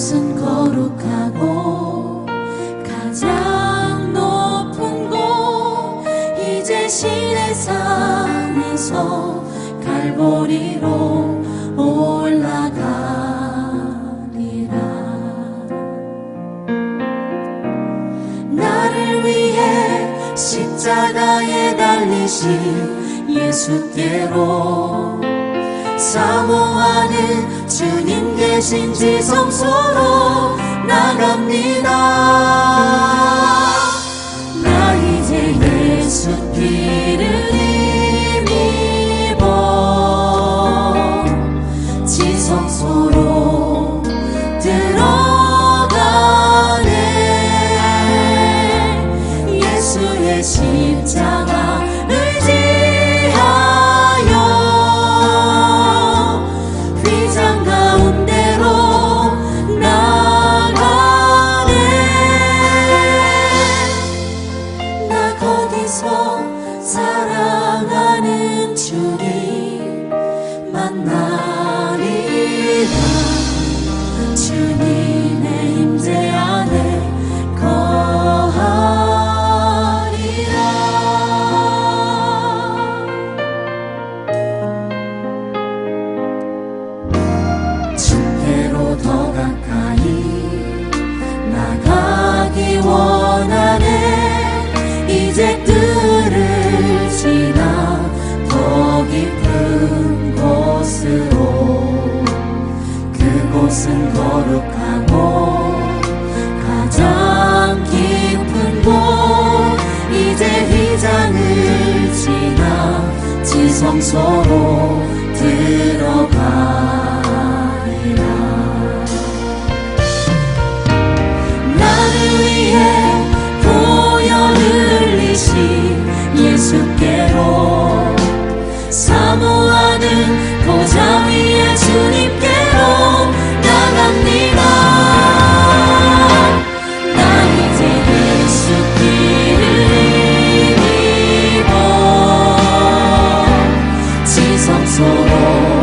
곳은 거룩하고 가장 높은 곳 이제 신의 산에서 갈보리로 올라가리라. 나를 위해 십자가에 달리신 예수께로 사모하는 주님 계신 지 성소로 나갑니다 만나리라. 주님의 임재 안에 거하리라. 주께로 더 가까이 성소로 들어가 Oh.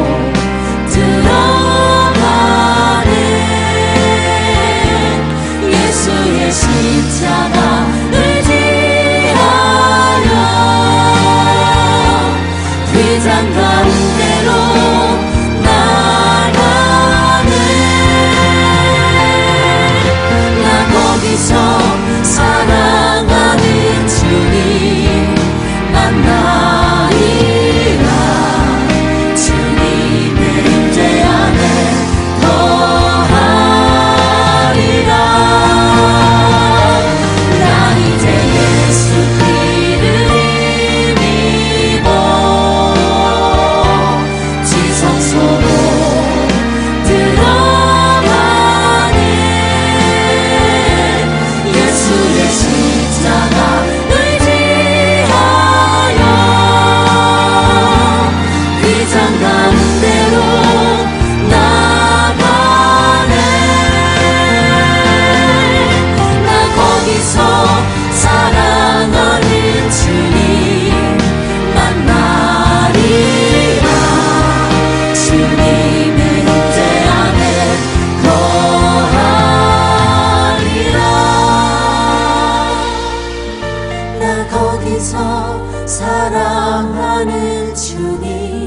사랑하는 주님.